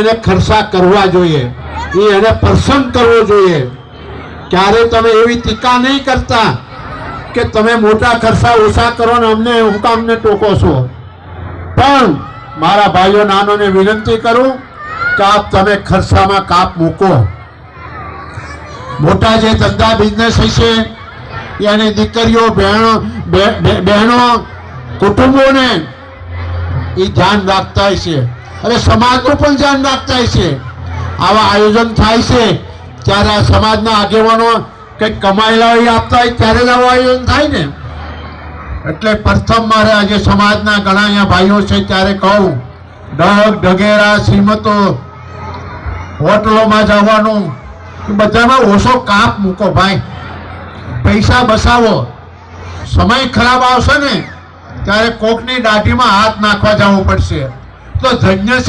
એને ખર્ચા કરવા જોઈએ એ એને પસંદ કરવો જોઈએ. ક્યારે તમે એવી ટીકા નહીં કરતા કે તમે મોટા ખર્ચા ઓછા કરો ને અમને હું ટોકો છો. પણ મારા ભાઈઓ, નાનોને વિનંતી કરું કે આપ તમે ખર્ચામાં કાપ મૂકો. મોટા જે ધંધા બિઝનેસ હશે એની દીકરીઓ બહેનો બહેનો કુટુંબોને એ ધ્યાન રાખતા હશે. અને સમાજનું પણ ધ્યાન રાખતા છે આવા આયોજન થાય છે, ત્યારે આ સમાજના આગેવાનો કંઈક કમાયેલા હોય આપતા હોય ત્યારે જ આવું આયોજન થાય ને. એટલે પ્રથમ મારે આજે સમાજના ઘણા અહીંયા ભાઈઓ છે, ત્યારે કહું ડગ ઢગેરા, શ્રીમતો, હોટલોમાં જવાનું બધામાં ઓછો કાપ મૂકો ભાઈ. પૈસા બસાવો. સમય ખરાબ આવશે ને, ત્યારે કોકની દાઢીમાં હાથ નાખવા જવું પડશે. તો ધન્ય છે